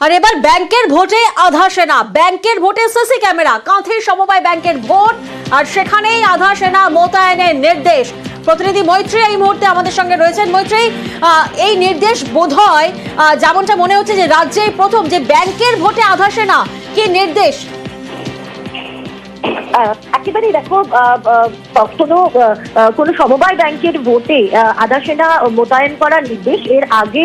আর এবার ব্যাংকের ভোটে আধা সেনা। ব্যাংকের ভোটে সিসি ক্যামেরা, কাঁথে সমবায় ব্যাংকের ভোট, আর সেখানেই আধা সেনা মোতায়েনের নির্দেশ। প্রতিনিধি মৈত্রী এই মুহূর্তে আমাদের সঙ্গে রয়েছেন। মৈত্রী এই নির্দেশ বোধ হয় যেমনটা মনে হচ্ছে যে রাজ্যে প্রথম যে ব্যাংকের ভোটে আধা সেনা, কি নির্দেশ? একেবারেই দেখো আহ, কোনো সমবায় ব্যাংকের ভোটে আধা সেনা মোতায়েন করার নির্দেশ এর আগে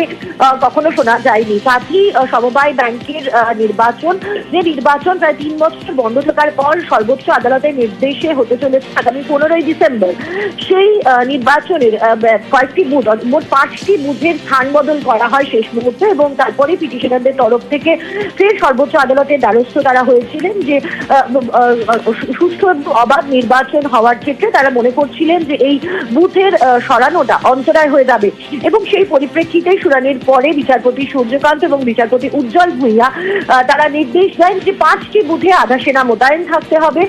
কখনো শোনা যায়নি। কাজী সমবায় ব্যাংকের নির্বাচন যে নির্বাচন প্রায় তিন বছর বন্ধ থাকার পর সর্বোচ্চ আদালতের নির্দেশে হতে চলেছে আগামী পনেরোই ডিসেম্বর। সেই নির্বাচনের কয়েকটি বুথ মোট পাঁচটি বুথের স্থান বদল করা হয় শেষ মুহূর্তে এবং তারপরে পিটিশনারদের তরফ থেকে ফের সর্বোচ্চ আদালতের দ্বারস্থ তারা হয়েছিলেন যে সুষ্ঠু অবাধ নির্বাচন হওয়ার ক্ষেত্রে তারা মনে করছিলেন যে এই বুথের সরানোটা অন্তরায় হয়ে যাবে। এবং সেই পরিপ্রেক্ষিতে শুনানির পরে বিচারপতি সূর্যকান্ত এবং বিচারপতি উজ্জ্বল ভূঁইয়া তারা নির্দেশ দেন যে পাঁচটি বুথে আধা সেনা মোতায়েন থাকতে হবে।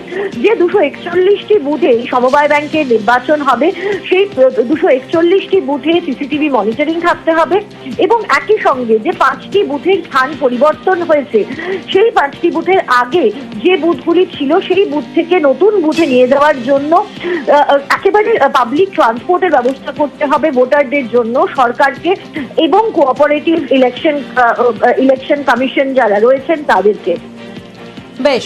যে দুশো একচল্লিশটি বুথে সমবায় ব্যাংকের নির্বাচন হবে, সেই দুশো একচল্লিশটি বুথে সিসিটিভি মনিটরিং থাকতে হবে এবং একই সঙ্গে যে পাঁচটি বুথের স্থান পরিবর্তন হয়েছে, সেই পাঁচটি বুথের আগে যে বুথগুলি ছিল, সেই বুথ থেকে নতুন বুথে নিয়ে যাওয়ার জন্য একেবারে পাবলিক ট্রান্সপোর্টের ব্যবস্থা করতে হবে ভোটারদের জন্য সরকারকে এবং কোঅপারেটিভ ইলেকশন ইলেকশন কমিশন যারা রয়েছেন তাদেরকে। বেশ।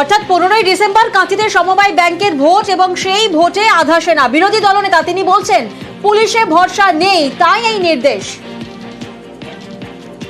অর্থাৎ পনেরোই ডিসেম্বর কাঁথিতে সমবায় ব্যাংকের ভোট এবং সেই ভোটে আধা সেনা। বিরোধী দলনেতা তিনি বলছেন, পুলিশে ভরসা নেই, তাই এই নির্দেশ।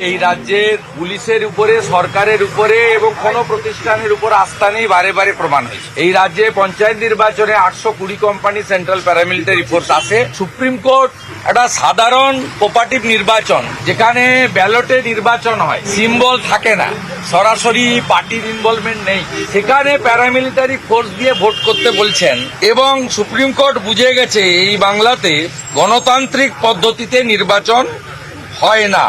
এই রাজ্যের পুলিশের উপরে, সরকারের উপরে এবং কোন প্রতিষ্ঠানের উপর আস্থা নেই, বারে বারে প্রমাণ হয়েছে। এই রাজ্যে পঞ্চায়েত নির্বাচনে আটশো কুড়ি কোম্পানি সেন্ট্রাল প্যারামিলিটারি ফোর্স আছে। সুপ্রিম কোর্ট একটা সাধারণ কোপারেটিভ নির্বাচন, যেখানে ব্যালটে নির্বাচন হয় সিম্বল থাকে না, সরাসরি পার্টির ইনভলভমেন্ট নেই। সেখানে প্যারামিলিটারি ফোর্স দিয়ে ভোট করতে বলছেন এবং সুপ্রিম কোর্ট বুঝে গেছে, এই বাংলাতে গণতান্ত্রিক পদ্ধতিতে নির্বাচন হয় না।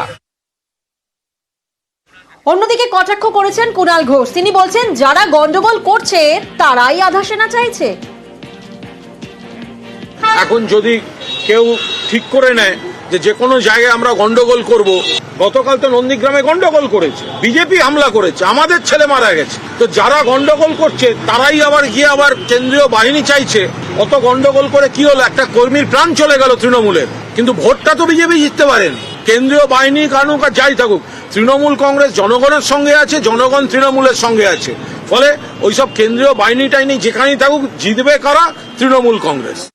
অন্যদিকে কটাক্ষ করেছেন কুণাল ঘোষ। তিনি বলছেন, যারা গন্ডগোল করছে, তারাই আধা সেনা চাইছে। এখন যদি কেউ ঠিক করে নেয় যে যে কোনো জায়গায় আমরা গন্ডগোল করব, গতকাল তো নন্দীগ্রামে গন্ডগোল করেছে, বিজেপি হামলা করেছে, আমাদের ছেলে মারা গেছে। তো যারা গন্ডগোল করছে, তারাই আবার গিয়ে আবার কেন্দ্রীয় বাহিনী চাইছে, অত গন্ডগোল করে কি হলো? একটা কর্মীর প্রাণ চলে গেল তৃণমূলের, কিন্তু ভোটটা তো বিজেপি জিততে পারেন। কেন্দ্রীয় বাহিনী কারণ যাই থাকুক, তৃণমূল কংগ্রেস জনগণের সঙ্গে আছে, জনগণ তৃণমূলের সঙ্গে আছে। ফলে ওইসব কেন্দ্রীয় বাহিনী টাইনি যেখানেই থাকুক, জিতবে কারা? তৃণমূল কংগ্রেস।